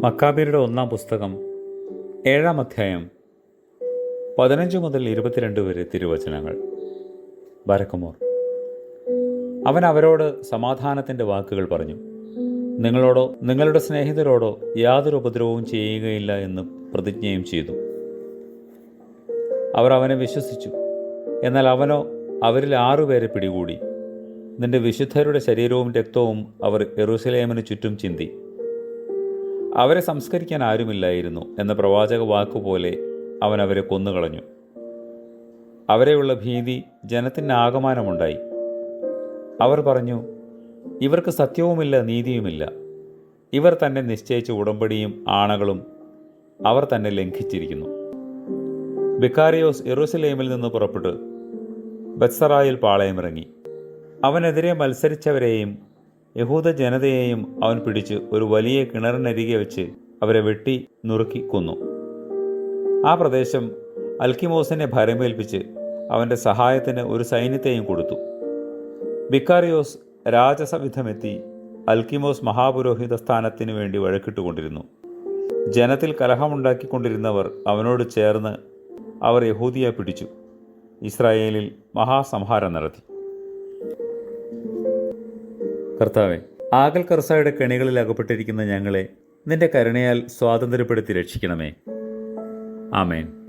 മക്കാബിയുടെ ഒന്നാം പുസ്തകം ഏഴാം അധ്യായം പതിനഞ്ച് മുതൽ ഇരുപത്തിരണ്ട് വരെ തിരുവചനങ്ങൾ. ബരക്കുമോർ അവൻ അവരോട് സമാധാനത്തിന്റെ വാക്കുകൾ പറഞ്ഞു നിങ്ങളോടോ നിങ്ങളുടെ സ്നേഹിതരോടോ യാതൊരു ഉപദ്രവവും ചെയ്യുകയില്ല എന്ന് പ്രതിജ്ഞയും ചെയ്തു. അവർ അവനെ വിശ്വസിച്ചു എന്നാൽ അവനോ അവരിൽ ആറുപേരെ പിടികൂടി. നിന്റെ വിശുദ്ധരുടെ ശരീരവും രക്തവും അവർ എറുസലേമിന് ചുറ്റും ചിന്തി. അവരെ സംസ്കരിക്കാൻ ആരുമില്ലായിരുന്നു എന്ന പ്രവാചക വാക്കുപോലെ അവൻ അവരെ കൊന്നുകളഞ്ഞു. അവരെയുള്ള ഭീതി ജനത്തിന് ആകമാനമുണ്ടായി. അവർ പറഞ്ഞു ഇവർക്ക് സത്യവുമില്ല നീതിയുമില്ല. ഇവർ തന്നെ നിശ്ചയിച്ച ഉടമ്പടിയും ആണകളും അവർ തന്നെ ലംഘിച്ചിരിക്കുന്നു. ബിക്കാരിയോസ് എറുസലേമിൽ നിന്ന് പുറപ്പെട്ട് ബത്സറായിൽ പാളയമിറങ്ങി. അവനെതിരെ മത്സരിച്ചവരെയും യഹൂദ ജനതയെയും അവൻ പിടിച്ച് ഒരു വലിയ കിണറിനരികെ വെച്ച് അവരെ വെട്ടി നുറുക്കി കൊന്നു. ആ പ്രദേശം അൽക്കിമോസിനെ ഭരമേൽപ്പിച്ച് അവന്റെ സഹായത്തിന് ഒരു സൈന്യത്തെയും കൊടുത്തു. ബിക്കാറിയോസ് രാജസവിധമെത്തി അൽക്കിമോസ് മഹാപുരോഹിത സ്ഥാനത്തിനു വേണ്ടി വഴക്കിട്ടുകൊണ്ടിരുന്നു. ജനത്തിൽ കലഹമുണ്ടാക്കിക്കൊണ്ടിരുന്നവർ അവനോട് ചേർന്ന് അവർ യഹൂദിയെ പിടിച്ചു. ഇസ്രായേലിൽ മഹാസംഹാരം നടത്തി. കർത്താവെ ആകൽ കർസായുടെ കെണികളിൽ അകപ്പെട്ടിരിക്കുന്ന ഞങ്ങളെ നിന്റെ കരുണയാൽ സ്വാതന്ത്ര്യപ്പെടുത്തി രക്ഷിക്കണമേ. ആമേൻ.